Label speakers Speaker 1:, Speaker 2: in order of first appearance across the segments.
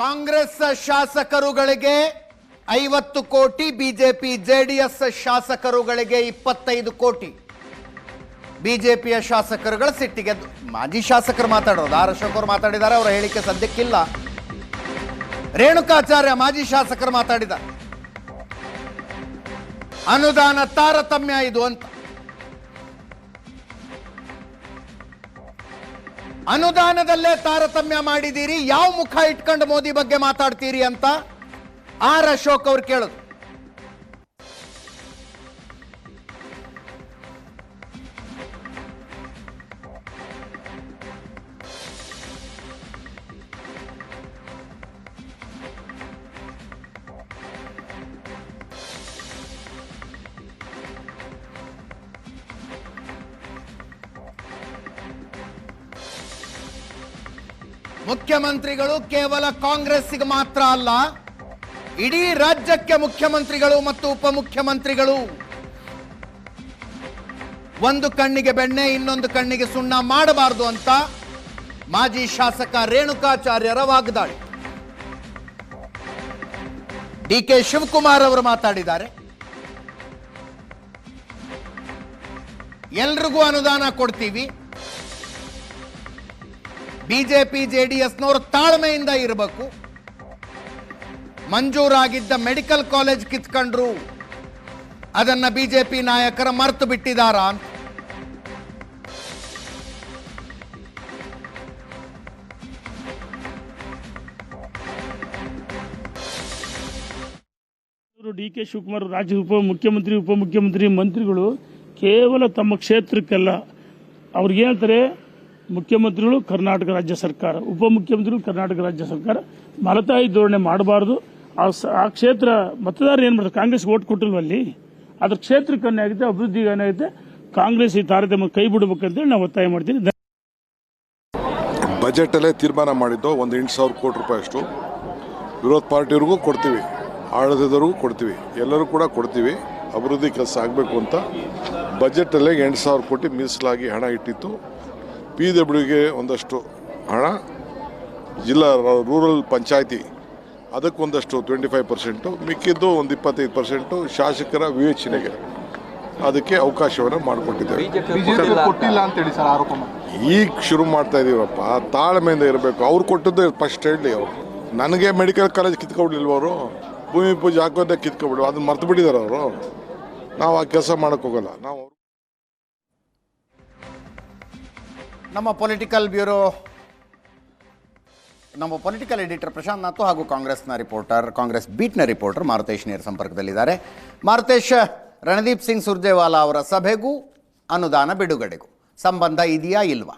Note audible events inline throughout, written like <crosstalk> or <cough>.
Speaker 1: ಕಾಂಗ್ರೆಸ್ ಶಾಸಕರುಗಳಿಗೆ ಐವತ್ತು ಕೋಟಿ, BJP, JDS ಶಾಸಕರುಗಳಿಗೆ ಇಪ್ಪತ್ತೈದು ಕೋಟಿ. ಬಿಜೆಪಿಯ ಶಾಸಕರುಗಳ ಸಿಟ್ಟಿಗೆ ಮಾಜಿ ಶಾಸಕರು ಮಾತಾಡೋದು. ಆರ್ ಅಶೋಕ್ ಅವರು ಮಾತಾಡಿದ್ದಾರೆ, ಅವರ ಹೇಳಿಕೆ ಸದ್ಯಕ್ಕಿಲ್ಲ. ರೇಣುಕಾಚಾರ್ಯ ಮಾಜಿ ಶಾಸಕರು ಮಾತಾಡಿದ್ದಾರೆ. ಅನುದಾನ ತಾರತಮ್ಯ ಇದು ಅಂತ. ಅನುದಾನದಲ್ಲೇ ತಾರತಮ್ಯ ಮಾಡಿದ್ದೀರಿ. ಯಾವ ಮುಖ ಇಟ್ಕೊಂಡು ಮೋದಿ ಬಗ್ಗೆ ಮಾತಾಡ್ತೀರಿ ಅಂತ ಆರ್ ಅಶೋಕ್ ಅವ್ರು ಕೇಳೋದು. ಮುಖ್ಯಮಂತ್ರಿಗಳು ಕೇವಲ ಕಾಂಗ್ರೆಸ್ಗೆ ಮಾತ್ರ ಅಲ್ಲ, ಇಡೀ ರಾಜ್ಯಕ್ಕೆ ಮುಖ್ಯಮಂತ್ರಿಗಳು ಮತ್ತು ಉಪಮುಖ್ಯಮಂತ್ರಿಗಳು. ಒಂದು ಕಣ್ಣಿಗೆ ಬೆಣ್ಣೆ, ಇನ್ನೊಂದು ಕಣ್ಣಿಗೆ ಸುಣ್ಣ ಮಾಡಬಾರದು ಅಂತ ಮಾಜಿ ಶಾಸಕ ರೇಣುಕಾಚಾರ್ಯರ ವಾಗ್ದಾಳಿ ಡಿ ಕೆ ಶಿವಕುಮಾರ್ ಅವರು ಮಾತಾಡಿದ್ದಾರೆ. ಎಲ್ರಿಗೂ ಅನುದಾನ ಕೊಡ್ತೀವಿ. ಬಿಜೆಪಿ, ಜೆಡಿಎಸ್ನವರು ತಾಳ್ಮೆಯಿಂದ ಇರಬೇಕು. ಮಂಜೂರಾಗಿದ್ದ ಮೆಡಿಕಲ್ ಕಾಲೇಜ್ ಕಿತ್ಕೊಂಡ್ರು. ಅದನ್ನ ಬಿಜೆಪಿ ನಾಯಕರ ಮರ್ತು ಬಿಟ್ಟಿದಾರ
Speaker 2: ಡಿ ಕೆ ಶಿವಕುಮಾರ್ ರಾಜ್ಯ ಉಪ ಮುಖ್ಯಮಂತ್ರಿ ಉಪಮುಖ್ಯಮಂತ್ರಿ ಮಂತ್ರಿಗಳು ಕೇವಲ ತಮ್ಮ ಕ್ಷೇತ್ರಕ್ಕೆಲ್ಲ. ಅವ್ರಿಗೆ ಹೇಳ್ತಾರೆ? ಮುಖ್ಯಮಂತ್ರಿಗಳು ಕರ್ನಾಟಕ ರಾಜ್ಯ ಸರ್ಕಾರ ಉಪಮುಖ್ಯಮಂತ್ರಿಗಳು ಕರ್ನಾಟಕ ರಾಜ್ಯ ಸರ್ಕಾರ ಮಲತಾಯಿ ಧೋರಣೆ ಮಾಡಬಾರ್ದು. ಆ ಆ ಕ್ಷೇತ್ರ ಮತದಾರರು ಏನು ಮಾಡ್ತಾರೆ? ಕಾಂಗ್ರೆಸ್ ಓಟ್ ಕೊಟ್ಟಿಲ್ವಲ್ಲಿ ಅದ್ರ ಕ್ಷೇತ್ರಕ್ಕೆ ಆಗುತ್ತೆ ಅಭಿವೃದ್ಧಿಗೆ ಏನಾಗುತ್ತೆ ಕಾಂಗ್ರೆಸ್ ಈ ತಾರತಮ್ಯ ಕೈ ಬಿಡಬೇಕಂತೇಳಿ ನಾವು ಒತ್ತಾಯ ಮಾಡ್ತೀನಿ
Speaker 3: ಬಜೆಟಲ್ಲೇ ತೀರ್ಮಾನ ಮಾಡಿದ್ದು ಒಂದು ಎಂಟು ಸಾವಿರ ಕೋಟಿ ರೂಪಾಯಿ ಅಷ್ಟು. ವಿರೋಧ ಪಾರ್ಟಿಯವ್ರಿಗೂ ಕೊಡ್ತೀವಿ. ಆಡಳಿತದವ್ರಿಗೂ ಕೊಡ್ತೀವಿ. ಎಲ್ಲರೂ ಕೂಡ ಕೊಡ್ತೀವಿ. ಅಭಿವೃದ್ಧಿ ಕೆಲಸ ಆಗಬೇಕು ಅಂತ. ಬಜೆಟಲ್ಲೇ ಎಂಟು ಸಾವಿರ ಕೋಟಿ ಮೀಸಲಾಗಿ ಹಣ ಇಟ್ಟಿತ್ತು. ಪಿ ಡಬ್ಲ್ಯೂಗೆ ಒಂದಷ್ಟು ಹಣ ಜಿಲ್ಲಾ ರೂರಲ್ ಪಂಚಾಯತಿ ಅದಕ್ಕೊಂದಷ್ಟು ಟ್ವೆಂಟಿ ಫೈವ್ ಪರ್ಸೆಂಟು ಮಿಕ್ಕಿದ್ದು ಒಂದು ಇಪ್ಪತ್ತೈದು ಪರ್ಸೆಂಟು ಶಾಸಕರ ವಿವೇಚನೆಗೆ ಅದಕ್ಕೆ ಅವಕಾಶವನ್ನು ಮಾಡಿಕೊಟ್ಟಿದ್ದೇವೆ.
Speaker 4: ಬಿಜೆಪಿ ಕೊಟ್ಟಿಲ್ಲ ಅಂತೇಳಿ ಸರ್ ಆರೋಪ ಮಾಡಿ.
Speaker 3: ಈಗ ಶುರು ಮಾಡ್ತಾ ಇದ್ದೀವಪ್ಪ ತಾಳ್ಮೆಯಿಂದ ಇರಬೇಕು. ಅವ್ರು ಕೊಟ್ಟದ್ದು ಫಸ್ಟ್ ಹೇಳಿ ಅವರು. ನನಗೆ ಮೆಡಿಕಲ್ ಕಾಲೇಜ್ ಕಿತ್ಕೊಬಿಡ್ಲಿಲ್ವ ಅವರು? ಭೂಮಿ ಪೂಜೆ ಹಾಕೋದೇ ಕಿತ್ಕೊಬಿಡು ಅದನ್ನ ಮರ್ತು ಬಿಟ್ಟಿದ್ದಾರೆ ಅವರು. ನಾವು ಆ ಕೆಲಸ ಮಾಡೋಕ್ಕೋಗಲ್ಲ ನಾವು
Speaker 1: ನಮ್ಮ ಪೊಲಿಟಿಕಲ್ ಬ್ಯೂರೋ ನಮ್ಮ ಪೊಲಿಟಿಕಲ್ ಎಡಿಟರ್ ಪ್ರಶಾಂತ್ ನಾಥು ಹಾಗೂ ಕಾಂಗ್ರೆಸ್ನ ರಿಪೋರ್ಟರ್ ಕಾಂಗ್ರೆಸ್ ಬೀಟ್ನ ರಿಪೋರ್ಟರ್ ಮಾರುತೇಶ್ ನೇರ ಸಂಪರ್ಕದಲ್ಲಿದ್ದಾರೆ. ಮಾರುತೇಶ್, ರಣದೀಪ್ ಸಿಂಗ್ ಸುರ್ಜೇವಾಲಾ ಅವರ ಸಭೆಗೂ ಅನುದಾನ ಬಿಡುಗಡೆಗೂ ಸಂಬಂಧ ಇದೆಯಾ ಇಲ್ವಾ?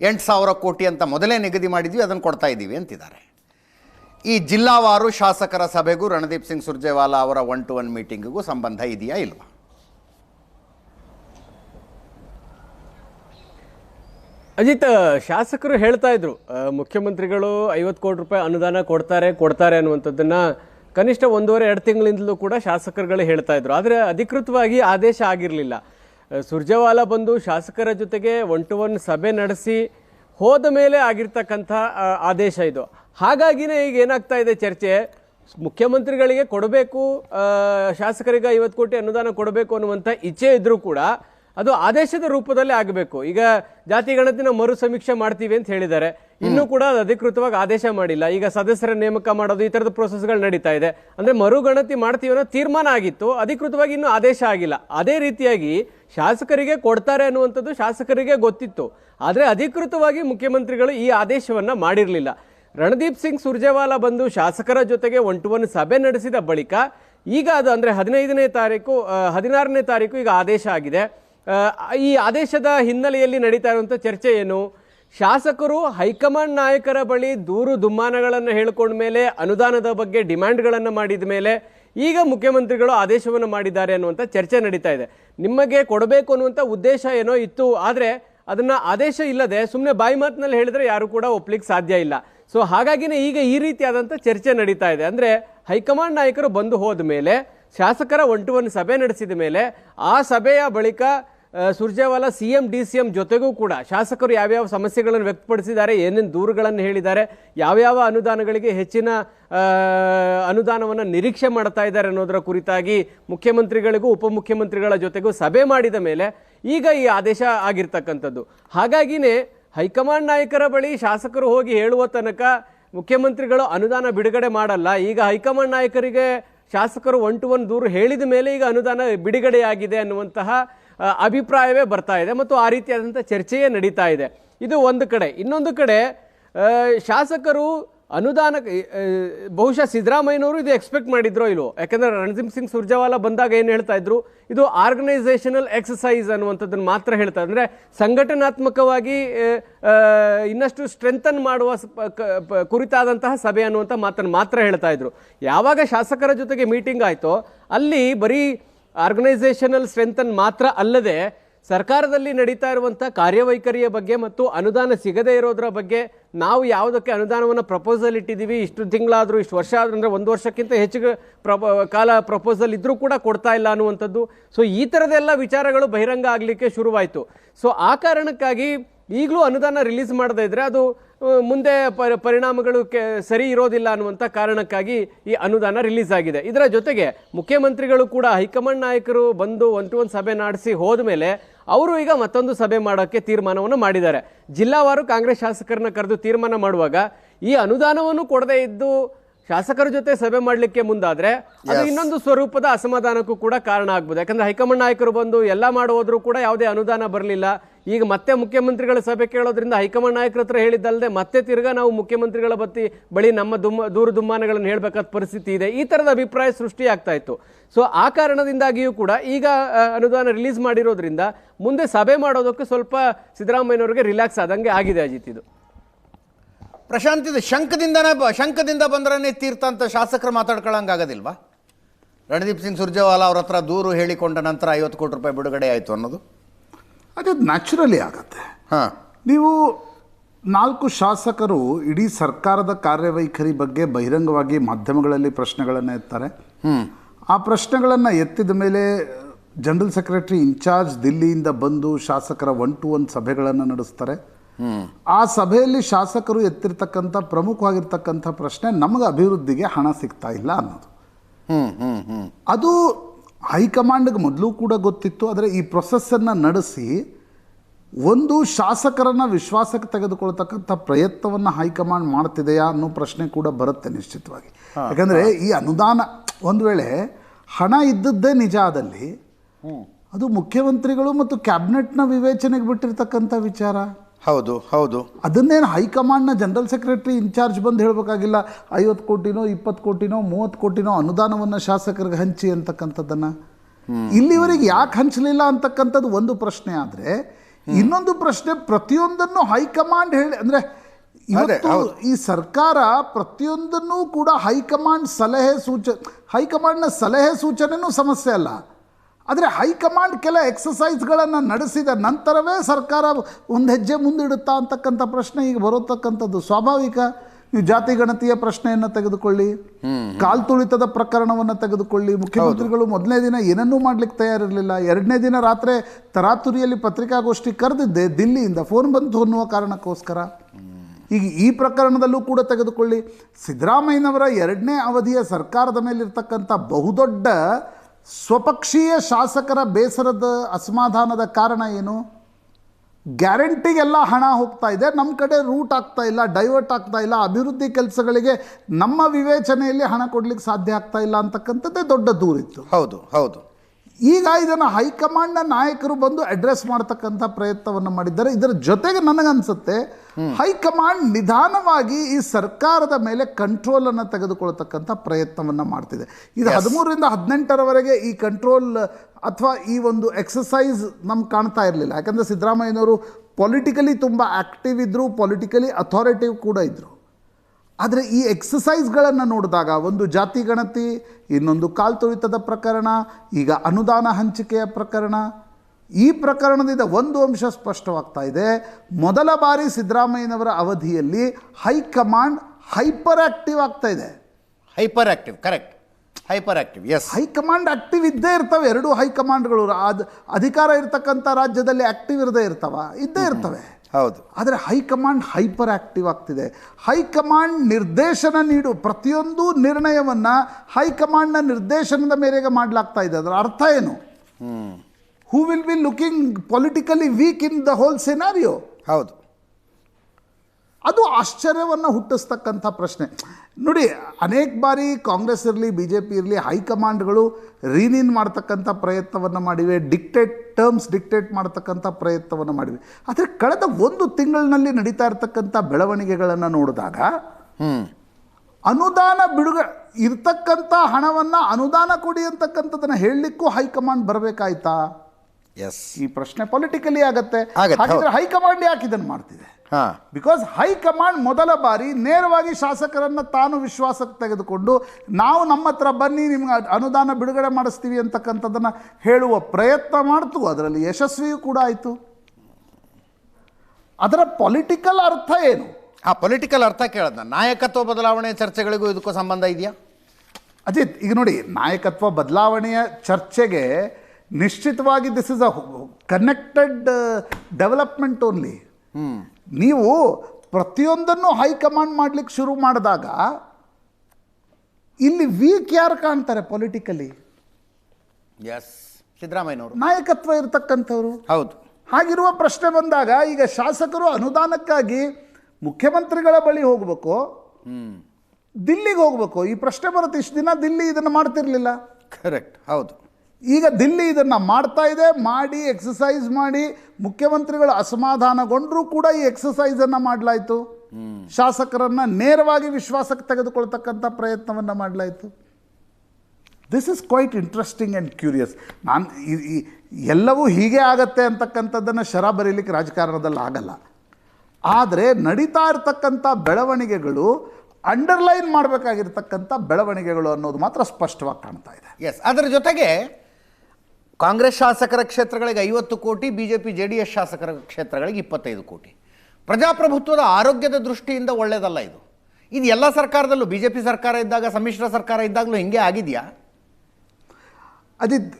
Speaker 1: ಎಂಟು ಸಾವಿರ ಕೋಟಿ ಅಂತ ಮೊದಲೇ ನಿಗದಿ ಮಾಡಿದ್ವಿ, ಅದನ್ನು ಕೊಡ್ತಾ ಇದ್ದೀವಿ ಅಂತಿದ್ದಾರೆ. ಈ ಜಿಲ್ಲಾವಾರು ಶಾಸಕರ ಸಭೆಗೂ ರಣದೀಪ್ ಸಿಂಗ್ ಸುರ್ಜೇವಾಲಾ ಅವರ ಒನ್ ಟು ಒನ್ ಮೀಟಿಂಗಿಗೂ ಸಂಬಂಧ ಇದೆಯಾ ಇಲ್ವಾ?
Speaker 5: ಅಜಿತ್ ಶಾಸಕರು ಹೇಳ್ತಾ ಇದ್ರು ಮುಖ್ಯಮಂತ್ರಿಗಳು ಐವತ್ತು ಕೋಟಿ ರೂಪಾಯಿ ಅನುದಾನ ಕೊಡ್ತಾರೆ ಕೊಡ್ತಾರೆ ಅನ್ನುವಂಥದ್ದನ್ನ ಕನಿಷ್ಠ ಒಂದೂವರೆ, ಎರಡು ತಿಂಗಳಿಂದಲೂ ಕೂಡ ಶಾಸಕರುಗಳು ಹೇಳ್ತಾ ಇದ್ರು. ಆದರೆ ಅಧಿಕೃತವಾಗಿ ಆದೇಶ ಆಗಿರಲಿಲ್ಲ. ಸುರ್ಜೇವಾಲ ಬಂದು ಶಾಸಕರ ಜೊತೆಗೆ ಒನ್ ಟು ಒನ್ ಸಭೆ ನಡೆಸಿ ಹೋದ ಮೇಲೆ ಆಗಿರ್ತಕ್ಕಂಥ ಆದೇಶ ಇದು. ಹಾಗಾಗಿನೇ ಈಗ ಏನಾಗ್ತಾ ಇದೆ ಚರ್ಚೆ? ಮುಖ್ಯಮಂತ್ರಿಗಳಿಗೆ ಕೊಡಬೇಕು ಶಾಸಕರಿಗೆ ಐವತ್ತು ಕೋಟಿ ಅನುದಾನ ಕೊಡಬೇಕು ಅನ್ನುವಂಥ ಇಚ್ಛೆ ಇದ್ದರೂ ಕೂಡ ಅದು ಆದೇಶದ ರೂಪದಲ್ಲಿ ಆಗಬೇಕು. ಈಗ ಜಾತಿ ಗಣತಿನ ಮರು ಸಮೀಕ್ಷೆ ಮಾಡ್ತೀವಿ ಅಂತ ಹೇಳಿದ್ದಾರೆ. ಇನ್ನೂ ಕೂಡ ಅದು ಅಧಿಕೃತವಾಗಿ ಆದೇಶ ಮಾಡಿಲ್ಲ. ಈಗ ಸದಸ್ಯರ ನೇಮಕ ಮಾಡೋದು ಈ ತರದ ಪ್ರೋಸೆಸ್ಗಳು ನಡೀತಾ ಇದೆ. ಅಂದ್ರೆ ಮರು ಗಣತಿ ಮಾಡ್ತೀವಿ ಅನ್ನೋ ತೀರ್ಮಾನ ಆಗಿತ್ತು. ಅಧಿಕೃತವಾಗಿ ಇನ್ನೂ ಆದೇಶ ಆಗಿಲ್ಲ. ಅದೇ ರೀತಿಯಾಗಿ ಶಾಸಕರಿಗೆ ಕೊಡ್ತಾರೆ ಅನ್ನುವಂಥದ್ದು ಶಾಸಕರಿಗೆ ಗೊತ್ತಿತ್ತು. ಆದರೆ ಅಧಿಕೃತವಾಗಿ ಮುಖ್ಯಮಂತ್ರಿಗಳು ಈ ಆದೇಶವನ್ನ ಮಾಡಿರಲಿಲ್ಲ. ರಣದೀಪ್ ಸಿಂಗ್ ಸುರ್ಜೇವಾಲಾ ಬಂದು ಶಾಸಕರ ಜೊತೆಗೆ ಒನ್ ಟು ಒನ್ ಸಭೆ ನಡೆಸಿದ ಬಳಿಕ ಈಗ ಅದು ಅಂದ್ರೆ ಹದಿನೈದನೇ ತಾರೀಕು ಹದಿನಾರನೇ ತಾರೀಕು ಈಗ ಆದೇಶ ಆಗಿದೆ. ಈ ಆದೇಶದ ಹಿನ್ನೆಲೆಯಲ್ಲಿ ನಡೀತಾ ಇರುವಂಥ ಚರ್ಚೆ ಏನು? ಶಾಸಕರು ಹೈಕಮಾಂಡ್ ನಾಯಕರ ಬಳಿ ದೂರು ದುಮ್ಮಾನಗಳನ್ನು ಹೇಳಿಕೊಂಡ ಮೇಲೆ, ಅನುದಾನದ ಬಗ್ಗೆ ಡಿಮ್ಯಾಂಡ್ಗಳನ್ನು ಮಾಡಿದ ಮೇಲೆ ಈಗ ಮುಖ್ಯಮಂತ್ರಿಗಳು ಆದೇಶವನ್ನು ಮಾಡಿದ್ದಾರೆ ಅನ್ನುವಂಥ ಚರ್ಚೆ ನಡೀತಾ ಇದೆ. ನಿಮಗೆ ಕೊಡಬೇಕು ಅನ್ನುವಂಥ ಉದ್ದೇಶ ಏನೋ ಇತ್ತು, ಆದರೆ ಅದನ್ನು ಆದೇಶ ಇಲ್ಲದೆ ಸುಮ್ಮನೆ ಬಾಯಿ ಮಾತಿನಲ್ಲಿ ಹೇಳಿದರೆ ಯಾರು ಕೂಡ ಒಪ್ಲಿಕ್ಕೆ ಸಾಧ್ಯ ಇಲ್ಲ. ಸೊ ಹಾಗಾಗಿನೇ ಈಗ ಈ ರೀತಿಯಾದಂಥ ಚರ್ಚೆ ನಡೀತಾ ಇದೆ. ಅಂದರೆ ಹೈಕಮಾಂಡ್ ನಾಯಕರು ಬಂದು ಹೋದ ಮೇಲೆ, ಶಾಸಕರ ಒನ್ ಸಭೆ ನಡೆಸಿದ ಮೇಲೆ, ಆ ಸಭೆಯ ಬಳಿಕ Surjewala C M D C M ಜೊತೆಗೂ ಕೂಡ ಶಾಸಕರು ಯಾವ್ಯಾವ ಸಮಸ್ಯೆಗಳನ್ನು ವ್ಯಕ್ತಪಡಿಸಿದ್ದಾರೆ, ಏನೇನು ದೂರುಗಳನ್ನು ಹೇಳಿದ್ದಾರೆ, ಯಾವ್ಯಾವ ಅನುದಾನಗಳಿಗೆ ಹೆಚ್ಚಿನ ಅನುದಾನವನ್ನು ನಿರೀಕ್ಷೆ ಮಾಡ್ತಾ ಇದ್ದಾರೆ ಅನ್ನೋದರ ಕುರಿತಾಗಿ ಮುಖ್ಯಮಂತ್ರಿಗಳಿಗೂ ಉಪಮುಖ್ಯಮಂತ್ರಿಗಳ ಜೊತೆಗೂ ಸಭೆ ಮಾಡಿದ ಮೇಲೆ ಈಗ ಈ ಆದೇಶ ಆಗಿರ್ತಕ್ಕಂಥದ್ದು. ಹಾಗಾಗಿನೇ ಹೈಕಮಾಂಡ್ ನಾಯಕರ ಬಳಿ ಶಾಸಕರು ಹೋಗಿ ಹೇಳುವ ತನಕ ಮುಖ್ಯಮಂತ್ರಿಗಳು ಅನುದಾನ ಬಿಡುಗಡೆ ಮಾಡಲ್ಲ. ಈಗ ಹೈಕಮಾಂಡ್ ನಾಯಕರಿಗೆ ಶಾಸಕರು ಒನ್ ಟು ಒನ್ ದೂರು ಹೇಳಿದ ಮೇಲೆ ಈಗ ಅನುದಾನ ಬಿಡುಗಡೆಯಾಗಿದೆ ಅನ್ನುವಂತಹ ಅಭಿಪ್ರಾಯವೇ ಬರ್ತಾ ಇದೆ ಮತ್ತು ಆ ರೀತಿಯಾದಂಥ ಚರ್ಚೆಯೇ ನಡೀತಾ ಇದೆ. ಇದು ಒಂದು ಕಡೆ. ಇನ್ನೊಂದು ಕಡೆ ಶಾಸಕರು ಅನುದಾನ ಬಹುಶಃ ಸಿದ್ದರಾಮಯ್ಯನವರು ಇದು ಎಕ್ಸ್ಪೆಕ್ಟ್ ಮಾಡಿದ್ರೋ ಇಲ್ಲೋ ಯಾಕಂದರೆ ರಣದೀಪ್ ಸಿಂಗ್ ಸುರ್ಜೇವಾಲಾ ಬಂದಾಗ ಏನು ಹೇಳ್ತಾ ಇದ್ರು? ಇದು ಆರ್ಗನೈಸೇಷನಲ್ ಎಕ್ಸಸೈಸ್ ಅನ್ನುವಂಥದ್ದನ್ನು ಮಾತ್ರ ಹೇಳ್ತಾ ಅಂದರೆ ಸಂಘಟನಾತ್ಮಕವಾಗಿ ಇನ್ನಷ್ಟು ಸ್ಟ್ರೆಂಥನ್ ಮಾಡುವ ಕುರಿತಾದಂತಹ ಸಭೆ ಅನ್ನುವಂಥ ಮಾತನ್ನು ಮಾತ್ರ ಹೇಳ್ತಾ ಇದ್ರು. ಯಾವಾಗ ಶಾಸಕರ ಜೊತೆಗೆ ಮೀಟಿಂಗ್ ಆಯಿತೋ, ಅಲ್ಲಿ ಬರೀ ಆರ್ಗನೈಸೇಷನಲ್ ಸ್ಟ್ರೆಂಥನ್ ಮಾತ್ರ ಅಲ್ಲದೆ ಸರ್ಕಾರದಲ್ಲಿ ನಡೀತಾ ಇರುವಂಥ ಕಾರ್ಯವೈಖರಿಯ ಬಗ್ಗೆ ಮತ್ತು ಅನುದಾನ ಸಿಗದೇ ಇರೋದ್ರ ಬಗ್ಗೆ ನಾವು ಯಾವುದಕ್ಕೆ ಅನುದಾನವನ್ನು ಪ್ರಪೋಸಲ್ ಇಟ್ಟಿದ್ದೀವಿ, ಇಷ್ಟು ತಿಂಗಳಾದರೂ, ಇಷ್ಟು ವರ್ಷ ಆದರೂ, ಅಂದರೆ ಒಂದು ವರ್ಷಕ್ಕಿಂತ ಹೆಚ್ಚು ಕಾಲ ಪ್ರಪೋಸಲ್ ಇದ್ದರೂ ಕೂಡ ಕೊಡ್ತಾ ಇಲ್ಲ ಅನ್ನುವಂಥದ್ದು. ಸೊ ಈ ಥರದೆಲ್ಲ ವಿಚಾರಗಳು ಬಹಿರಂಗ ಆಗಲಿಕ್ಕೆ ಶುರುವಾಯಿತು. ಸೊ ಆ ಕಾರಣಕ್ಕಾಗಿ ಈಗಲೂ ಅನುದಾನ ರಿಲೀಸ್ ಮಾಡದೇ ಇದ್ದರೆ ಅದು ಮುಂದೆ ಪರಿಣಾಮಗಳು ಸರಿ ಇರೋದಿಲ್ಲ ಅನ್ನುವಂಥ ಕಾರಣಕ್ಕಾಗಿ ಈ ಅನುದಾನ ರಿಲೀಸ್ ಆಗಿದೆ. ಇದರ ಜೊತೆಗೆ ಮುಖ್ಯಮಂತ್ರಿಗಳು ಕೂಡ, ಹೈಕಮಾಂಡ್ ನಾಯಕರು ಬಂದು ಒನ್ ಟು ಒನ್ ಸಭೆ ನಡೆಸಿ ಹೋದ್ಮೇಲೆ ಅವರು ಈಗ ಮತ್ತೊಂದು ಸಭೆ ಮಾಡೋಕ್ಕೆ ತೀರ್ಮಾನವನ್ನು ಮಾಡಿದ್ದಾರೆ. ಜಿಲ್ಲಾವಾರು ಕಾಂಗ್ರೆಸ್ ಶಾಸಕರನ್ನ ಕರೆದು ತೀರ್ಮಾನ ಮಾಡುವಾಗ ಈ ಅನುದಾನವನ್ನು ಕೊಡದೇ ಇದ್ದು ಶಾಸಕರ ಜೊತೆ ಸಭೆ ಮಾಡಲಿಕ್ಕೆ ಮುಂದಾದ್ರೆ ಅದು ಇನ್ನೊಂದು ಸ್ವರೂಪದ ಅಸಮಾಧಾನಕ್ಕೂ ಕೂಡ ಕಾರಣ ಆಗ್ಬೋದು. ಯಾಕಂದ್ರೆ ಹೈಕಮಾಂಡ್ ನಾಯಕರು ಬಂದು ಎಲ್ಲ ಮಾಡೋದ್ರು ಕೂಡ ಯಾವುದೇ ಅನುದಾನ ಬರಲಿಲ್ಲ. ಈಗ ಮತ್ತೆ ಮುಖ್ಯಮಂತ್ರಿಗಳ ಸಭೆ ಕೇಳೋದ್ರಿಂದ ಹೈಕಮಾಂಡ್ ನಾಯಕರ ಹತ್ರ ಹೇಳಿದ್ದಲ್ಲದೆ ಮತ್ತೆ ತಿರ್ಗಾ ನಾವು ಮುಖ್ಯಮಂತ್ರಿಗಳ ಬತ್ತಿ ಬಳಿ ನಮ್ಮ ದುಮ್ಮ ದೂರು ದುಮ್ಮಾನಗಳನ್ನು ಹೇಳಬೇಕಾದ ಪರಿಸ್ಥಿತಿ ಇದೆ. ಈ ಥರದ ಅಭಿಪ್ರಾಯ ಸೃಷ್ಟಿಯಾಗ್ತಾ ಇತ್ತು. ಸೊ ಆ ಕಾರಣದಿಂದಾಗಿಯೂ ಕೂಡ ಈಗ ಅನುದಾನ ರಿಲೀಸ್ ಮಾಡಿರೋದ್ರಿಂದ ಮುಂದೆ ಸಭೆ ಮಾಡೋದಕ್ಕೆ ಸ್ವಲ್ಪ ಸಿದ್ದರಾಮಯ್ಯನವರಿಗೆ ರಿಲ್ಯಾಕ್ಸ್ ಆದಂಗೆ ಆಗಿದೆ ಅಜಿತ್ ಇದು.
Speaker 1: ಪ್ರಶಾಂತ್ ಇದು ಶಂಕದಿಂದನೇ ಬ ಶಂಕದಿಂದ ಬಂದ್ರೆ ತೀರ್ಥ ಅಂತ ಶಾಸಕರು ಮಾತಾಡ್ಕೊಳ್ಳಂಗಾಗೋದಿಲ್ವಾ? ರಣದೀಪ್ ಸಿಂಗ್ ಸುರ್ಜೇವಾಲಾ ಅವ್ರ ಹತ್ರ ದೂರು ಹೇಳಿಕೊಂಡ ನಂತರ ಐವತ್ತು ಕೋಟಿ ರೂಪಾಯಿ ಬಿಡುಗಡೆ ಆಯಿತು ಅನ್ನೋದು?
Speaker 6: ಅದು ನ್ಯಾಚುರಲಿ ಆಗತ್ತೆ.
Speaker 1: ಹಾಂ.
Speaker 6: ನೀವು ನಾಲ್ಕು ಶಾಸಕರು ಇಡೀ ಸರ್ಕಾರದ ಕಾರ್ಯವೈಖರಿ ಬಗ್ಗೆ ಬಹಿರಂಗವಾಗಿ ಮಾಧ್ಯಮಗಳಲ್ಲಿ ಪ್ರಶ್ನೆಗಳನ್ನು ಎತ್ತಾರೆ. ಆ ಪ್ರಶ್ನೆಗಳನ್ನು ಎತ್ತಿದ ಮೇಲೆ ಜನರಲ್ ಸೆಕ್ರೆಟರಿ ಇನ್ಚಾರ್ಜ್ ದಿಲ್ಲಿಯಿಂದ ಬಂದು ಶಾಸಕರ ಒನ್ ಟು ಒನ್ ಸಭೆಗಳನ್ನು ನಡೆಸ್ತಾರೆ. ಆ ಸಭೆಯಲ್ಲಿ ಶಾಸಕರು ಎತ್ತಿರ್ತಕ್ಕಂಥ ಪ್ರಮುಖವಾಗಿರ್ತಕ್ಕಂಥ ಪ್ರಶ್ನೆ ನಮಗೆ ಅಭಿವೃದ್ಧಿಗೆ ಹಣ ಸಿಗ್ತಾ ಇಲ್ಲ ಅನ್ನೋದು. ಅದು ಹೈಕಮಾಂಡ್ಗೆ ಮೊದಲು ಕೂಡ ಗೊತ್ತಿತ್ತು ಆದರೆ ಈ ಪ್ರೊಸೆಸ್ಸನ್ನು ನಡೆಸಿ ಒಂದು ಶಾಸಕರನ್ನು ವಿಶ್ವಾಸಕ್ಕೆ ತೆಗೆದುಕೊಳ್ತಕ್ಕಂಥ ಪ್ರಯತ್ನವನ್ನು ಹೈಕಮಾಂಡ್ ಮಾಡ್ತಿದೆಯಾ ಅನ್ನೋ ಪ್ರಶ್ನೆ ಕೂಡ ಬರುತ್ತೆ ನಿಶ್ಚಿತವಾಗಿ. ಯಾಕಂದರೆ ಈ ಅನುದಾನ ಒಂದು ವೇಳೆ ಹಣ ಇದ್ದದ್ದೇ ನಿಜ ಆದಲ್ಲಿ ಅದು ಮುಖ್ಯಮಂತ್ರಿಗಳು ಮತ್ತು ಕ್ಯಾಬಿನೆಟ್ನ ವಿವೇಚನೆಗೆ ಬಿಟ್ಟಿರ್ತಕ್ಕಂಥ ವಿಚಾರ.
Speaker 1: ಹೌದು ಹೌದು.
Speaker 6: ಅದನ್ನೇನು ಹೈಕಮಾಂಡ್ನ ಜನರಲ್ ಸೆಕ್ರೆಟರಿ ಇನ್ಚಾರ್ಜ್ ಬಂದು ಹೇಳಬೇಕಾಗಿಲ್ಲ ಐವತ್ತು ಕೋಟಿನೋ ಇಪ್ಪತ್ತು ಕೋಟಿನೋ ಮೂವತ್ತು ಕೋಟಿನೋ ಅನುದಾನವನ್ನು ಶಾಸಕರಿಗೆ ಹಂಚಿ ಅಂತಕ್ಕಂಥದ್ದನ್ನು? ಇಲ್ಲಿವರೆಗೆ ಯಾಕೆ ಹಂಚಲಿಲ್ಲ ಅಂತಕ್ಕಂಥದ್ದು ಒಂದು ಪ್ರಶ್ನೆ ಆದರೆ ಇನ್ನೊಂದು ಪ್ರಶ್ನೆ ಪ್ರತಿಯೊಂದನ್ನು ಹೈಕಮಾಂಡ್ ಹೇಳಿ ಅಂದರೆ ಇವತ್ತು ಈ ಸರ್ಕಾರ ಪ್ರತಿಯೊಂದನ್ನೂ ಕೂಡ ಹೈಕಮಾಂಡ್ ಸಲಹೆ ಸೂಚ ಹೈಕಮಾಂಡ್ನ ಸಲಹೆ ಸೂಚನೆನೂ ಸಮಸ್ಯೆ ಅಲ್ಲ. ಆದರೆ ಹೈಕಮಾಂಡ್ ಕೆಲ ಎಕ್ಸಸೈಸ್ಗಳನ್ನು ನಡೆಸಿದ ನಂತರವೇ ಸರ್ಕಾರ ಒಂದು ಹೆಜ್ಜೆ ಮುಂದಿಡುತ್ತಾ ಅಂತಕ್ಕಂಥ ಪ್ರಶ್ನೆ ಈಗ ಬರತಕ್ಕಂಥದ್ದು. ಸ್ವಾಭಾವಿಕ ನೀವು ಜಾತಿ ಗಣತಿಯ ಪ್ರಶ್ನೆಯನ್ನು ತೆಗೆದುಕೊಳ್ಳಿ ಕಾಲ್ತುಳಿತದ ಪ್ರಕರಣವನ್ನು ತೆಗೆದುಕೊಳ್ಳಿ. ಮುಖ್ಯಮಂತ್ರಿಗಳು ಮೊದಲನೇ ದಿನ ಏನನ್ನೂ ಮಾಡ್ಲಿಕ್ಕೆ ತಯಾರಿರಲಿಲ್ಲ. ಎರಡನೇ ದಿನ ರಾತ್ರಿ ತರಾತುರಿಯಲ್ಲಿ ಪತ್ರಿಕಾಗೋಷ್ಠಿ ಕರೆದಿದ್ದೆ ದಿಲ್ಲಿಯಿಂದ. ಫೋನ್ ಬಂತು ಅನ್ನುವ ಕಾರಣಕ್ಕೋಸ್ಕರ. ಈಗ ಈ ಪ್ರಕರಣದಲ್ಲೂ ಕೂಡ ತೆಗೆದುಕೊಳ್ಳಿ. ಸಿದ್ದರಾಮಯ್ಯನವರ ಎರಡನೇ ಅವಧಿಯ ಸರ್ಕಾರದ ಮೇಲಿರ್ತಕ್ಕಂಥ ಬಹುದೊಡ್ಡ ಸ್ವಪಕ್ಷೀಯ ಶಾಸಕರ ಬೇಸರದ ಅಸಮಾಧಾನದ ಕಾರಣ ಏನು? ಗ್ಯಾರಂಟಿಗೆಲ್ಲ ಹಣ ಹೋಗ್ತಾ ಇದೆ ನಮ್ಮ ಕಡೆ ರೂಟ್ ಆಗ್ತಾ ಇಲ್ಲ, ಡೈವರ್ಟ್ ಆಗ್ತಾ ಇಲ್ಲ, ಅಭಿವೃದ್ಧಿ ಕೆಲಸಗಳಿಗೆ ನಮ್ಮ ವಿವೇಚನೆಯಲ್ಲಿ ಹಣ ಕೊಡ್ಲಿಕ್ಕೆ ಸಾಧ್ಯ ಆಗ್ತಾ ಇಲ್ಲ ಅಂತಕ್ಕಂಥದ್ದೇ ದೊಡ್ಡ ದೂರಿತ್ತು.
Speaker 1: ಹೌದು ಹೌದು.
Speaker 6: ಈಗ ಇದನ್ನು ಹೈಕಮಾಂಡ್ನ ನಾಯಕರು ಬಂದು ಅಡ್ರೆಸ್ ಮಾಡ್ತಕ್ಕಂಥ ಪ್ರಯತ್ನವನ್ನು ಮಾಡಿದ್ದಾರೆ. ಇದರ ಜೊತೆಗೆ ನನಗನ್ಸುತ್ತೆ ಹೈಕಮಾಂಡ್ ನಿಧಾನವಾಗಿ ಈ ಸರ್ಕಾರದ ಮೇಲೆ ಕಂಟ್ರೋಲನ್ನು ತೆಗೆದುಕೊಳ್ತಕ್ಕಂಥ ಪ್ರಯತ್ನವನ್ನು ಮಾಡ್ತಿದೆ. ಇದು ಹದಿಮೂರರಿಂದ ಹದಿನೆಂಟರವರೆಗೆ ಈ ಕಂಟ್ರೋಲ್ ಅಥವಾ ಈ ಒಂದು ಎಕ್ಸಸೈಸ್ ನಮ್ಗೆ ಕಾಣ್ತಾ ಇರಲಿಲ್ಲ. ಯಾಕಂದರೆ ಸಿದ್ದರಾಮಯ್ಯನವರು ಪೊಲಿಟಿಕಲಿ ತುಂಬ ಆ್ಯಕ್ಟಿವ್ ಇದ್ದರು ಪೊಲಿಟಿಕಲಿ ಅಥಾರಿಟಿವ್ ಕೂಡ ಇದ್ದರು ಆದರೆ ಈ ಎಕ್ಸಸೈಸ್ಗಳನ್ನು ನೋಡಿದಾಗ ಒಂದು ಜಾತಿ ಗಣತಿ ಇನ್ನೊಂದು ಕಾಲ್ತುಳಿತದ ಪ್ರಕರಣ ಈಗ ಅನುದಾನ ಹಂಚಿಕೆಯ ಪ್ರಕರಣ ಈ ಪ್ರಕರಣದಿಂದ ಒಂದು ಅಂಶ ಸ್ಪಷ್ಟವಾಗ್ತಾ ಇದೆ. ಮೊದಲ ಬಾರಿ ಸಿದ್ದರಾಮಯ್ಯನವರ ಅವಧಿಯಲ್ಲಿ ಹೈಕಮಾಂಡ್ ಹೈಪರ್ ಆಕ್ಟಿವ್ ಆಗ್ತಾ ಇದೆ.
Speaker 1: Hyper active correct. Hyper active yes
Speaker 6: high command active ಇದ್ದೇ ಇರ್ತವೆ ಎರಡು ಹೈಕಮಾಂಡ್ಗಳು. ಅದು ಅಧಿಕಾರ ಇರ್ತಕ್ಕಂಥ ರಾಜ್ಯದಲ್ಲಿ ಆಕ್ಟಿವ್ ಇರದೇ ಇರ್ತವ ಇದ್ದೇ ಇರ್ತವೆ.
Speaker 1: ಹೌದು.
Speaker 6: ಆದರೆ ಹೈಕಮಾಂಡ್ ಹೈಪರ್ ಆಕ್ಟಿವ್ ಆಗ್ತಿದೆ. ಹೈಕಮಾಂಡ್ ನಿರ್ದೇಶನ ನೀಡು. ಪ್ರತಿಯೊಂದು ನಿರ್ಣಯವನ್ನು ಹೈಕಮಾಂಡ್ನ ನಿರ್ದೇಶನದ ಮೇರೆಗೆ ಮಾಡಲಾಗ್ತಾ ಇದೆ. ಅದರ ಅರ್ಥ ಏನು? Who will be looking politically weak in the whole scenario
Speaker 1: ಹೌದು.
Speaker 6: ಅದು ಆಶ್ಚರ್ಯವನ್ನು ಹುಟ್ಟಿಸ್ತಕ್ಕಂಥ ಪ್ರಶ್ನೆ. ನೋಡಿ ಅನೇಕ ಬಾರಿ ಕಾಂಗ್ರೆಸ್ ಇರಲಿ ಬಿ ಜೆ ಪಿ ಇರಲಿ ಹೈಕಮಾಂಡ್ಗಳು ರೀನಿನ್ ಮಾಡ್ತಕ್ಕಂಥ ಪ್ರಯತ್ನವನ್ನು ಮಾಡಿವೆ ಡಿಕ್ಟೇಟ್ ಟರ್ಮ್ಸ್ ಡಿಕ್ಟೇಟ್ ಮಾಡ್ತಕ್ಕಂಥ ಪ್ರಯತ್ನವನ್ನು ಮಾಡಿವೆ. ಆದರೆ ಕಳೆದ ಒಂದು ತಿಂಗಳಿನಲ್ಲಿ ನಡೀತಾ ಇರತಕ್ಕಂಥ ಬೆಳವಣಿಗೆಗಳನ್ನು ನೋಡಿದಾಗ ಅನುದಾನ ಬಿಡುಗ ಇರ್ತಕ್ಕಂಥ ಹಣವನ್ನು ಅನುದಾನ ಕೊಡಿ ಅಂತಕ್ಕಂಥದ್ದನ್ನು ಹೇಳಲಿಕ್ಕೂ ಹೈಕಮಾಂಡ್ ಬರಬೇಕಾಯ್ತಾ?
Speaker 1: ಎಸ್
Speaker 6: ಈ ಪ್ರಶ್ನೆ ಪೊಲಿಟಿಕಲಿ ಆಗತ್ತೆ. ಹೈಕಮಾಂಡ್ ಯಾಕೆ ಇದನ್ನು ಮಾಡ್ತಿದೆ? ಬಿಕಾಸ್ ಹೈಕಮಾಂಡ್ ಮೊದಲ ಬಾರಿ ನೇರವಾಗಿ ಶಾಸಕರನ್ನು ತಾನು ವಿಶ್ವಾಸಕ್ಕೆ ತೆಗೆದುಕೊಂಡು ನಾವು ನಮ್ಮ ಹತ್ರ ಬನ್ನಿ ನಿಮ್ಗೆ ಅನುದಾನ ಬಿಡುಗಡೆ ಮಾಡಿಸ್ತೀವಿ ಅಂತಕ್ಕಂಥದ್ದನ್ನು ಹೇಳುವ ಪ್ರಯತ್ನ ಮಾಡ್ತು. ಅದರಲ್ಲಿ ಯಶಸ್ವಿಯೂ ಕೂಡ ಆಯಿತು. ಅದರ ಪೊಲಿಟಿಕಲ್ ಅರ್ಥ ಏನು?
Speaker 1: ಆ ಪೊಲಿಟಿಕಲ್ ಅರ್ಥ ಕೇಳದ್ನ ನಾಯಕತ್ವ ಬದಲಾವಣೆ ಚರ್ಚೆಗಳಿಗೂ ಇದಕ್ಕೂ ಸಂಬಂಧ ಇದೆಯಾ?
Speaker 6: ಅಜಿತ್ ಈಗ ನೋಡಿ ನಾಯಕತ್ವ ಬದಲಾವಣೆಯ ಚರ್ಚೆಗೆ ನಿಶ್ಚಿತವಾಗಿ this is a connected development only ನೀವು ಪ್ರತಿಯೊಂದನ್ನು ಹೈಕಮಾಂಡ್ ಮಾಡ್ಲಿಕ್ಕೆ ಶುರು ಮಾಡಿದಾಗ ಇಲ್ಲಿ ವೀಕ್ ಯಾರು ಕಾಣ್ತಾರೆ ಪೊಲಿಟಿಕಲಿ?
Speaker 1: ಎಸ್ ಸಿದ್ದರಾಮಯ್ಯನವರು.
Speaker 6: ನಾಯಕತ್ವ ಇರತಕ್ಕಂಥವ್ರು.
Speaker 1: ಹೌದು.
Speaker 6: ಹಾಗಿರುವ ಪ್ರಶ್ನೆ ಬಂದಾಗ ಈಗ ಶಾಸಕರು ಅನುದಾನಕ್ಕಾಗಿ ಮುಖ್ಯಮಂತ್ರಿಗಳ ಬಳಿ ಹೋಗಬೇಕು ದಿಲ್ಲಿಗೆ ಹೋಗಬೇಕು. ಈ ಪ್ರಶ್ನೆ ಬರುತ್ತೆ ಇಷ್ಟು ದಿನ ದಿಲ್ಲಿ ಇದನ್ನು ಮಾಡ್ತಿರ್ಲಿಲ್ಲ.
Speaker 1: ಕರೆಕ್ಟ್ ಹೌದು.
Speaker 6: ಈಗ ದಿಲ್ಲಿ ಇದನ್ನು ಮಾಡ್ತಾ ಇದೆ, ಮಾಡಿ ಎಕ್ಸಸೈಸ್ ಮಾಡಿ, ಮುಖ್ಯಮಂತ್ರಿಗಳು ಅಸಮಾಧಾನಗೊಂಡರೂ ಕೂಡ ಈ ಎಕ್ಸಸೈಸನ್ನು ಮಾಡಲಾಯಿತು. ಶಾಸಕರನ್ನ ನೇರವಾಗಿ ವಿಶ್ವಾಸಕ್ಕೆ ತೆಗೆದುಕೊಳ್ತಕ್ಕಂಥ ಪ್ರಯತ್ನವನ್ನು ಮಾಡಲಾಯಿತು. This is quite interesting and curious ನಾನು ಈ- ಎಲ್ಲವೂ ಹೀಗೆ ಆಗತ್ತೆ ಅಂತಕ್ಕಂಥದ್ದನ್ನು ಶರ ಬರೀಲಿಕ್ಕೆ ರಾಜಕಾರಣದಲ್ಲಿ ಆಗಲ್ಲ. ಆದರೆ ನಡೀತಾ ಇರತಕ್ಕಂಥ ಬೆಳವಣಿಗೆಗಳು ಅಂಡರ್ಲೈನ್ ಮಾಡಬೇಕಾಗಿರ್ತಕ್ಕಂಥ ಬೆಳವಣಿಗೆಗಳು ಅನ್ನೋದು ಮಾತ್ರ ಸ್ಪಷ್ಟವಾಗಿ ಕಾಣ್ತಾ ಇದೆ.
Speaker 1: ಎಸ್ ಅದರ ಜೊತೆಗೆ ಕಾಂಗ್ರೆಸ್ ಶಾಸಕರ ಕ್ಷೇತ್ರಗಳಿಗೆ ಐವತ್ತು ಕೋಟಿ B J P J D S ಶಾಸಕರ ಕ್ಷೇತ್ರಗಳಿಗೆ ಇಪ್ಪತ್ತೈದು ಕೋಟಿ. ಪ್ರಜಾಪ್ರಭುತ್ವದ ಆರೋಗ್ಯದ ದೃಷ್ಟಿಯಿಂದ ಒಳ್ಳೆಯದಲ್ಲ ಇದು. ಇದು ಎಲ್ಲ ಸರ್ಕಾರದಲ್ಲೂ ಬಿ ಜೆ ಪಿ ಸರ್ಕಾರ ಇದ್ದಾಗ ಸಮ್ಮಿಶ್ರ ಸರ್ಕಾರ ಇದ್ದಾಗಲೂ ಹಿಂಗೆ ಆಗಿದೆಯಾ?
Speaker 6: ಅದಿದ್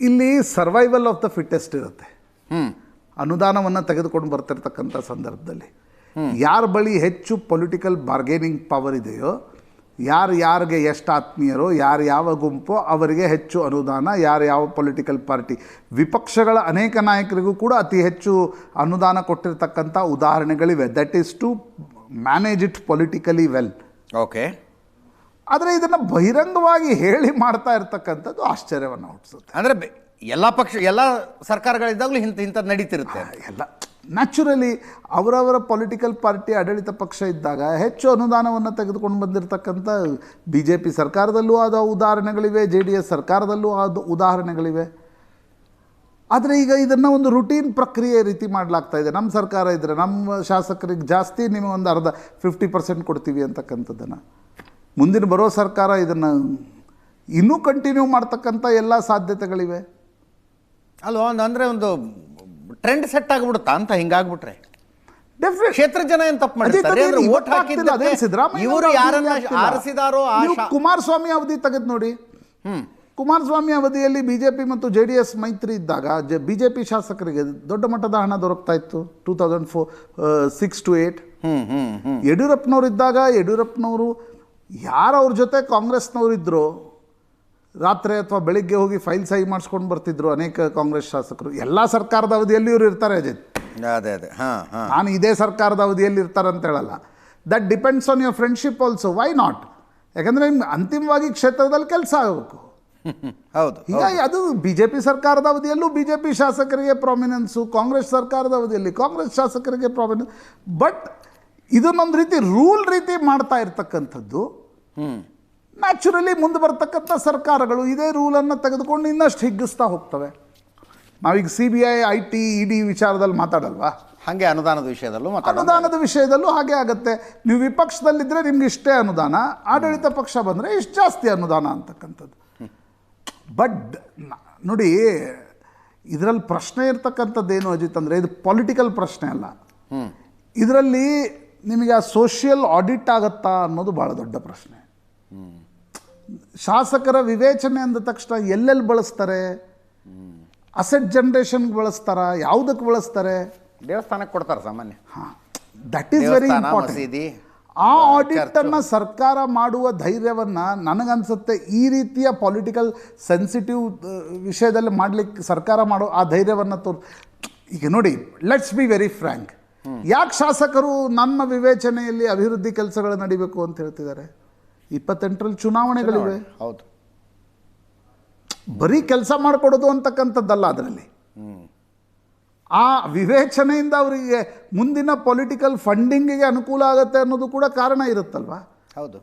Speaker 6: ಇಲ್ಲಿ ಸರ್ವೈವಲ್ ಆಫ್ ದ ಫಿಟ್ಟೆಸ್ಟ್ ಇರುತ್ತೆ. ಅನುದಾನವನ್ನು ತೆಗೆದುಕೊಂಡು ಬರ್ತಿರ್ತಕ್ಕಂಥ ಸಂದರ್ಭದಲ್ಲಿ. ಯಾರ ಬಳಿ ಹೆಚ್ಚು ಪೊಲಿಟಿಕಲ್ ಬಾರ್ಗೇನಿಂಗ್ ಪವರ್ ಇದೆಯೋ ಯಾರು ಯಾರಿಗೆ ಎಷ್ಟು ಆತ್ಮೀಯರೋ ಯಾರು ಯಾವ ಗುಂಪೋ ಅವರಿಗೆ ಹೆಚ್ಚು ಅನುದಾನ ಯಾರು ಯಾವ ಪೊಲಿಟಿಕಲ್ ಪಾರ್ಟಿ ವಿಪಕ್ಷಗಳ ಅನೇಕ ನಾಯಕರಿಗೂ ಕೂಡ ಅತಿ ಹೆಚ್ಚು ಅನುದಾನ ಕೊಟ್ಟಿರ್ತಕ್ಕಂಥ ಉದಾಹರಣೆಗಳಿವೆ. That is to manage it politically well
Speaker 1: okay
Speaker 6: ಆದರೆ ಇದನ್ನು ಬಹಿರಂಗವಾಗಿ ಹೇಳಿ ಮಾಡ್ತಾ ಇರ್ತಕ್ಕಂಥದ್ದು ಆಶ್ಚರ್ಯವನ್ನು ಹುಟ್ಟಿಸುತ್ತೆ.
Speaker 1: ಅಂದರೆ ಎಲ್ಲ ಪಕ್ಷ ಎಲ್ಲ ಸರ್ಕಾರಗಳಿದ್ದಾಗಲೂ ಇಂಥ ಇಂಥದ್ದು ನಡೀತಿರುತ್ತೆ.
Speaker 6: ಎಲ್ಲ ನ್ಯಾಚುರಲಿ ಅವರವರ ಪೊಲಿಟಿಕಲ್ ಪಾರ್ಟಿ ಆಡಳಿತ ಪಕ್ಷ ಇದ್ದಾಗ ಹೆಚ್ಚು ಅನುದಾನವನ್ನು ತೆಗೆದುಕೊಂಡು ಬಂದಿರತಕ್ಕಂಥ ಬಿ ಜೆ ಪಿ ಸರ್ಕಾರದಲ್ಲೂ ಆದ ಉದಾಹರಣೆಗಳಿವೆ ಜೆ ಡಿ ಎಸ್ ಸರ್ಕಾರದಲ್ಲೂ ಆದ ಉದಾಹರಣೆಗಳಿವೆ. ಆದರೆ ಈಗ ಇದನ್ನು ಒಂದು ರುಟೀನ್ ಪ್ರಕ್ರಿಯೆ ರೀತಿ ಮಾಡಲಾಗ್ತಾ ಇದೆ. ನಮ್ಮ ಸರ್ಕಾರ ಇದ್ದರೆ ನಮ್ಮ ಶಾಸಕರಿಗೆ ಜಾಸ್ತಿ ನಿಮಗೆ ಒಂದು ಅರ್ಧ ಫಿಫ್ಟಿ ಪರ್ಸೆಂಟ್ ಕೊಡ್ತೀವಿ ಅಂತಕ್ಕಂಥದ್ದನ್ನು. ಮುಂದಿನ ಬರೋ ಸರ್ಕಾರ ಇದನ್ನು ಇನ್ನೂ ಕಂಟಿನ್ಯೂ ಮಾಡ್ತಕ್ಕಂಥ ಎಲ್ಲ ಸಾಧ್ಯತೆಗಳಿವೆ.
Speaker 1: ಅಲ್ವಾ? ಒಂದು ಅಂದರೆ ಒಂದು ಟ್ರೆಂಡ್ ಸೆಟ್ ಆಗಿಬಿಡುತ್ತಾ ಅಂತ ಹಿಂಗಾಗ್ಬಿಟ್ರೆ? ಕ್ಷೇತ್ರ ಜನ ಏನ್ ತಪ್ಪು ಮಾಡಿರ್ತಾರೆ? ಇವರು ಯಾರನ್ನ ಆರಿಸಿದಾರೋ
Speaker 6: ಕುಮಾರಸ್ವಾಮಿ ಅವಧಿ ತೆಗೆದು ನೋಡಿ. ಹ್ಮ್. ಕುಮಾರಸ್ವಾಮಿ ಅವಧಿಯಲ್ಲಿ ಬಿಜೆಪಿ ಮತ್ತು ಜೆ ಡಿ ಎಸ್ ಮೈತ್ರಿ ಇದ್ದಾಗ ಜ ಬಿ ಜೆ ಪಿ ಶಾಸಕರಿಗೆ ದೊಡ್ಡ ಮಟ್ಟದ ಹಣ ದೊರಕ್ತಾ ಇತ್ತು. Two thousand four six to eight
Speaker 1: hmm hmm hmm.
Speaker 6: ಯಡಿಯೂರಪ್ಪನವ್ರು ಇದ್ದಾಗ ಯಡಿಯೂರಪ್ಪನವರು ಯಾರು ಅವ್ರ ಜೊತೆ ಕಾಂಗ್ರೆಸ್ನವರು ಇದ್ರೋ ರಾತ್ರಿ ಅಥವಾ ಬೆಳಿಗ್ಗೆ ಹೋಗಿ ಫೈಲ್ ಸಹಿ ಮಾಡಿಸ್ಕೊಂಡು ಬರ್ತಿದ್ರು ಅನೇಕ ಕಾಂಗ್ರೆಸ್ ಶಾಸಕರು. ಎಲ್ಲ ಸರ್ಕಾರದ ಅವಧಿಯಲ್ಲಿ ಇವರು ಇರ್ತಾರೆ ಅಜಿತ್.
Speaker 1: ಅದೇ ಅದೇ ಹಾಂ ಹಾಂ.
Speaker 6: ನಾನು ಇದೇ ಸರ್ಕಾರದ ಅವಧಿಯಲ್ಲಿ ಇರ್ತಾರೆ ಅಂತ ಹೇಳಲ್ಲ. That depends on your friendship also why not ಯಾಕಂದರೆ ನಿಮ್ಗೆ ಅಂತಿಮವಾಗಿ ಕ್ಷೇತ್ರದಲ್ಲಿ ಕೆಲಸ ಆಗಬೇಕು. <laughs>
Speaker 1: ಹೌದು
Speaker 6: ಹೀಗಾಗಿ ಅದು ಬಿ ಜೆ ಪಿ ಸರ್ಕಾರದ ಅವಧಿಯಲ್ಲೂ ಬಿ ಜೆ ಪಿ ಶಾಸಕರಿಗೆ ಪ್ರಾಮಿನೆನ್ಸು ಕಾಂಗ್ರೆಸ್ ಸರ್ಕಾರದ ಅವಧಿಯಲ್ಲಿ ಕಾಂಗ್ರೆಸ್ ಶಾಸಕರಿಗೆ ಪ್ರಾಮಿನೆನ್ಸ್ ಬಟ್ ಇದನ್ನೊಂದು ರೀತಿ ರೂಲ್ ರೀತಿ ಮಾಡ್ತಾ ಇರ್ತಕ್ಕಂಥದ್ದು ನ್ಯಾಚುರಲಿ ಮುಂದೆ ಬರ್ತಕ್ಕಂಥ ಸರ್ಕಾರಗಳು ಇದೇ ರೂಲನ್ನು ತೆಗೆದುಕೊಂಡು ಇನ್ನಷ್ಟು ಹಿಗ್ಗಿಸ್ತಾ ಹೋಗ್ತವೆ. ನಾವೀಗ C B I I T E D ವಿಚಾರದಲ್ಲಿ ಮಾತಾಡಲ್ವಾ?
Speaker 1: ಹಾಗೆ ಅನುದಾನದ ವಿಷಯದಲ್ಲೂ
Speaker 6: ಅನುದಾನದ ವಿಷಯದಲ್ಲೂ ಹಾಗೆ ಆಗುತ್ತೆ. ನೀವು ವಿಪಕ್ಷದಲ್ಲಿದ್ದರೆ ನಿಮ್ಗೆ ಇಷ್ಟೇ ಅನುದಾನ ಆಡಳಿತ ಪಕ್ಷ ಬಂದರೆ ಇಷ್ಟು ಜಾಸ್ತಿ ಅನುದಾನ ಅಂತಕ್ಕಂಥದ್ದು. ಬಟ್ ನೋಡಿ ಇದರಲ್ಲಿ ಪ್ರಶ್ನೆ ಇರ್ತಕ್ಕಂಥದ್ದೇನು ಅಜಿತ್ ಅಂದರೆ ಇದು ಪೊಲಿಟಿಕಲ್ ಪ್ರಶ್ನೆ ಅಲ್ಲ. ಇದರಲ್ಲಿ ನಿಮಗೆ ಆ ಸೋಷಿಯಲ್ ಆಡಿಟ್ ಆಗತ್ತಾ ಅನ್ನೋದು ಭಾಳ ದೊಡ್ಡ ಪ್ರಶ್ನೆ. ಶಾಸಕರ ವಿವೇಚನೆ ಅಂದ ತಕ್ಷಣ ಎಲ್ಲೆಲ್ಲಿ ಬಳಸ್ತಾರೆ? ಅಸೆಟ್ ಜನ್ರೇಷನ್ಗೆ ಬಳಸ್ತಾರ ಯಾವುದಕ್ಕೆ ಬಳಸ್ತಾರೆ?
Speaker 1: ದೇವಸ್ಥಾನಕ್ಕೆ ಕೊಡ್ತಾರೆ ಸಾಮಾನ್ಯ.
Speaker 6: ದಟ್ ಈಸ್ ವೆರಿ ಇಂಪಾರ್ಟೆಂಟ್ ಆ ಆಡಿಟ್. ಅನ್ನ ಸರ್ಕಾರ ಮಾಡುವ ಧೈರ್ಯವನ್ನ ನನಗನ್ಸುತ್ತೆ. ಈ ರೀತಿಯ ಪೊಲಿಟಿಕಲ್ ಸೆನ್ಸಿಟಿವ್ ವಿಷಯದಲ್ಲಿ ಮಾಡ್ಲಿಕ್ಕೆ ಸರ್ಕಾರ ಮಾಡೋ ಆ ಧೈರ್ಯವನ್ನ ತೋರ್ ಈಗ ನೋಡಿ ಲೆಟ್ಸ್ ಬಿ ವೆರಿ ಫ್ರ್ಯಾಂಕ್ ಯಾಕೆ ಶಾಸಕರು ನಮ್ಮ ವಿವೇಚನೆಯಲ್ಲಿ ಅಭಿವೃದ್ಧಿ ಕೆಲಸಗಳು ನಡಿಬೇಕು ಅಂತ ಹೇಳ್ತಿದ್ದಾರೆ? ಇಪ್ಪತ್ತೆಂಟರಲ್ಲಿ ಚುನಾವಣೆಗಳಿವೆ.
Speaker 1: ಹೌದು.
Speaker 6: ಬರೀ ಕೆಲಸ ಮಾಡಿಕೊಡೋದು ಅಂತಕ್ಕಂಥದ್ದಲ್ಲ ಅದರಲ್ಲಿ. ಆ ವಿವೇಚನೆಯಿಂದ ಅವರಿಗೆ ಮುಂದಿನ ಪೊಲಿಟಿಕಲ್ ಫಂಡಿಂಗಿಗೆ ಅನುಕೂಲ ಆಗುತ್ತೆ ಅನ್ನೋದು ಕೂಡ ಕಾರಣ ಇರುತ್ತಲ್ವಾ?
Speaker 1: ಹೌದು.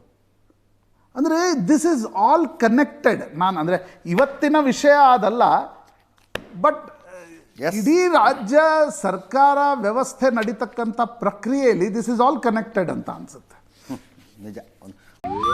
Speaker 6: ಅಂದರೆ ದಿಸ್ ಇಸ್ ಆಲ್ ಕನೆಕ್ಟೆಡ್ ನಾನು ಅಂದರೆ ಇವತ್ತಿನ ವಿಷಯ ಅದಲ್ಲ ಬಟ್. ಇಡೀ ರಾಜ್ಯ ಸರ್ಕಾರ ವ್ಯವಸ್ಥೆ ನಡೀತಕ್ಕಂಥ ಪ್ರಕ್ರಿಯೆಯಲ್ಲಿ ದಿಸ್ ಇಸ್ ಆಲ್ ಕನೆಕ್ಟೆಡ್ ಅಂತ ಅನ್ಸುತ್ತೆ.
Speaker 1: ನಿಜ.